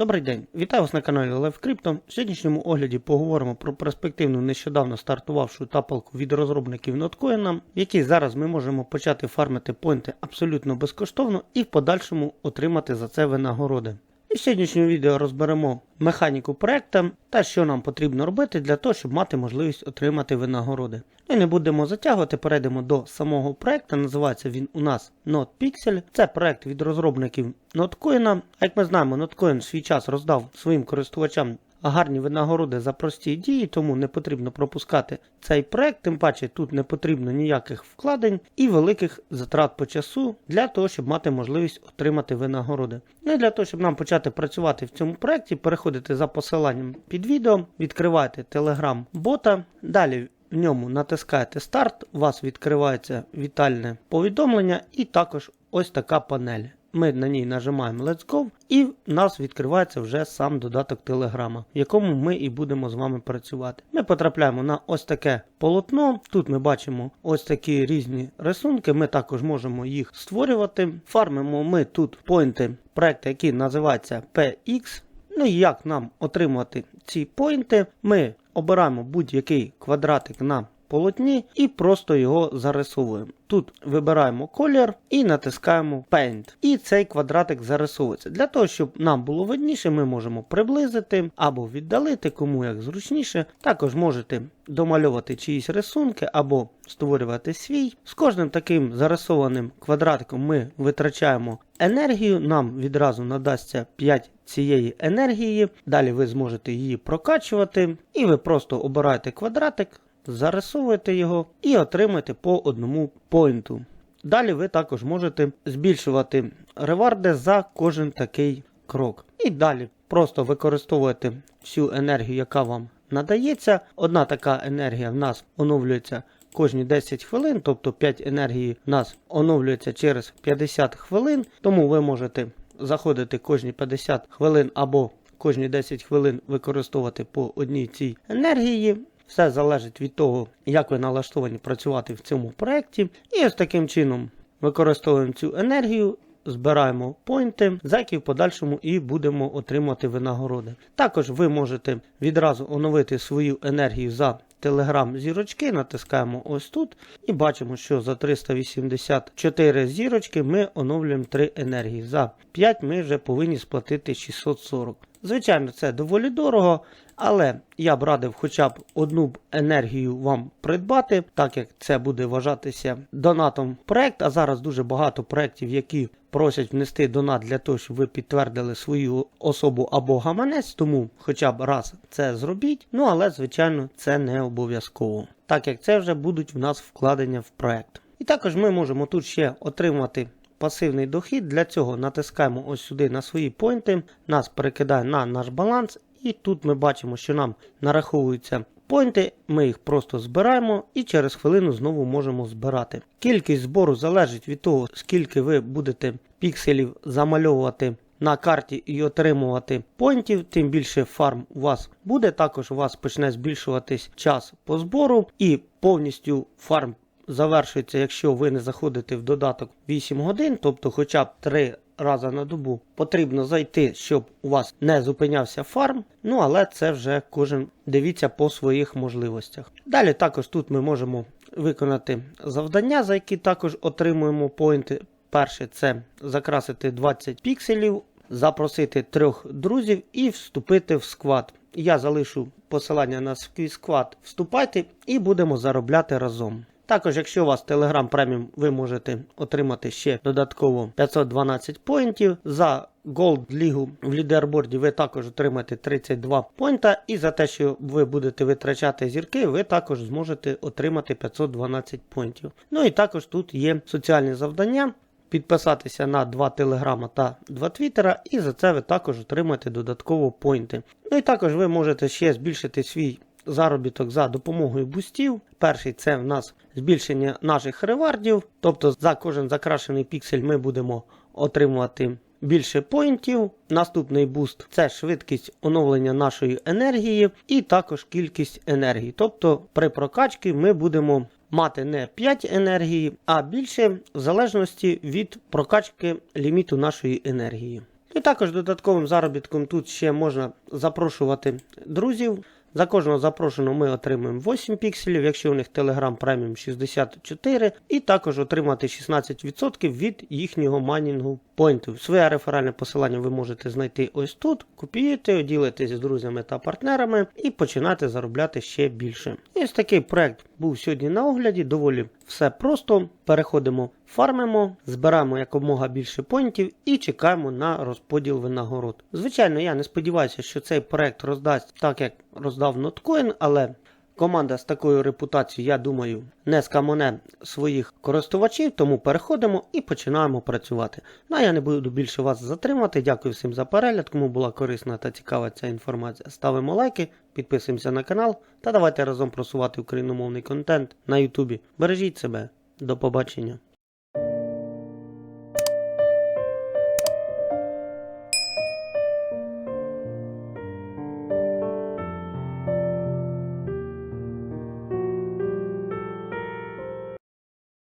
Добрий день, вітаю вас на каналі Лев Крипто. В сьогоднішньому огляді поговоримо про перспективну нещодавно стартувавшу тапалку від розробників Notcoin, в якій зараз ми можемо почати фармити поінти абсолютно безкоштовно і в подальшому отримати за це винагороди. І в сьогоднішньому відео розберемо механіку проекту та що нам потрібно робити для того, щоб мати можливість отримати винагороди. Ну і не будемо затягувати, перейдемо до самого проекту. Називається він у нас NotPixel. Це проект від розробників Notcoin. А як ми знаємо, Notcoin свій час роздав своїм користувачам гарні винагороди за прості дії, тому не потрібно пропускати цей проект, тим паче тут не потрібно ніяких вкладень і великих затрат по часу для того, щоб мати можливість отримати винагороди. Ну і для того, щоб нам почати працювати в цьому проекті, переходите за посиланням під відео, відкривайте Telegram бота. Далі в ньому натискаєте старт, у вас відкривається вітальне повідомлення і також ось така панель. Ми на ній нажимаємо Let's Go, і в нас відкривається вже сам додаток Телеграма, в якому ми і будемо з вами працювати. Ми потрапляємо на ось таке полотно. Тут ми бачимо ось такі різні рисунки. Ми також можемо їх створювати. Фармимо ми тут поінти проекту, який називається PX. Ну і як нам отримати ці поінти? Ми обираємо будь-який квадратик на полотні і просто його зарисовуємо. Тут вибираємо колір і натискаємо Paint. І цей квадратик зарисовується. Для того, щоб нам було видніше, ми можемо приблизити або віддалити, кому як зручніше. Також можете домальовувати чиїсь рисунки або створювати свій. З кожним таким зарисованим квадратиком ми витрачаємо енергію, нам відразу надасться 5 цієї енергії. Далі ви зможете її прокачувати, і ви просто обираєте квадратик зарисовуєте його і отримаєте по одному поінту. Далі ви також можете збільшувати реварди за кожен такий крок. І далі просто використовуєте всю енергію, яка вам надається. Одна така енергія в нас оновлюється кожні 10 хвилин, тобто 5 енергії в нас оновлюється через 50 хвилин, тому ви можете заходити кожні 50 хвилин або кожні 10 хвилин використовувати по одній цій енергії. Все залежить від того, як ви налаштовані працювати в цьому проєкті. І ось таким чином використовуємо цю енергію, збираємо поінти, за які в подальшому і будемо отримати винагороди. Також ви можете відразу оновити свою енергію за Telegram зірочки, натискаємо ось тут і бачимо, що за 384 зірочки ми оновлюємо 3 енергії. За 5 ми вже повинні сплатити 640. Звичайно, це доволі дорого, але я б радив хоча б одну енергію вам придбати, так як це буде вважатися донатом проект. А зараз дуже багато проєктів, які просять внести донат для того, щоб ви підтвердили свою особу або гаманець, тому хоча б раз це зробіть. Ну але, звичайно, це не обов'язково, так як це вже будуть в нас вкладення в проект. І також ми можемо тут ще отримати пасивний дохід. Для цього натискаємо ось сюди на свої поінти, нас перекидає на наш баланс, і тут ми бачимо, що нам нараховуються поінти, ми їх просто збираємо і через хвилину знову можемо збирати. Кількість збору залежить від того, скільки ви будете пікселів замальовувати. На карті і отримувати поінтів, тим більше фарм у вас буде. Також у вас почне збільшуватись час по збору, і повністю фарм завершується, якщо ви не заходите в додаток 8 годин, тобто хоча б 3 рази на добу потрібно зайти, щоб у вас не зупинявся фарм. Ну але це вже кожен дивіться по своїх можливостях. Далі також тут ми можемо виконати завдання, за які також отримуємо поінти. Перше це закрасити 20 пікселів, запросити трьох друзів і вступити в сквад. Я залишу посилання на свій сквад. Вступайте і будемо заробляти разом. Також, якщо у вас Telegram Premium, ви можете отримати ще додатково 512 поінтів. За Gold Лігу в лідерборді ви також отримаєте 32 поінта. І за те, що ви будете витрачати зірки, ви також зможете отримати 512 поінтів. Ну і також тут є соціальні завдання. Підписатися на два телеграма та два твіттера, і за це ви також отримаєте додатково поінти. Ну і також ви можете ще збільшити свій заробіток за допомогою бустів. Перший це в нас збільшення наших ревардів, тобто за кожен закрашений піксель ми будемо отримувати більше поінтів. Наступний буст це швидкість оновлення нашої енергії і також кількість енергії. Тобто при прокачці ми будемо мати не 5 енергії, а більше в залежності від прокачки ліміту нашої енергії. І також додатковим заробітком тут ще можна запрошувати друзів. За кожного запрошеного ми отримуємо 8 пікселів, якщо у них Telegram Premium 64, і також отримати 16% від їхнього майнінгу поінтів. Своє реферальне посилання ви можете знайти ось тут, копіюєте, ділитесь з друзями та партнерами і починати заробляти ще більше. І ось такий проект був сьогодні на огляді, доволі все просто. Переходимо, фармимо, збираємо якомога більше понтів і чекаємо на розподіл винагород. Звичайно, я не сподіваюся, що цей проект роздасть так, як роздав Notcoin, але команда з такою репутацією, я думаю, не скамоне своїх користувачів, тому переходимо і починаємо працювати. Ну а я не буду більше вас затримати. Дякую всім за перегляд. Кому була корисна та цікава ця інформація, ставимо лайки, підписуємося на канал та давайте разом просувати україномовний контент на Ютубі. Бережіть себе, до побачення.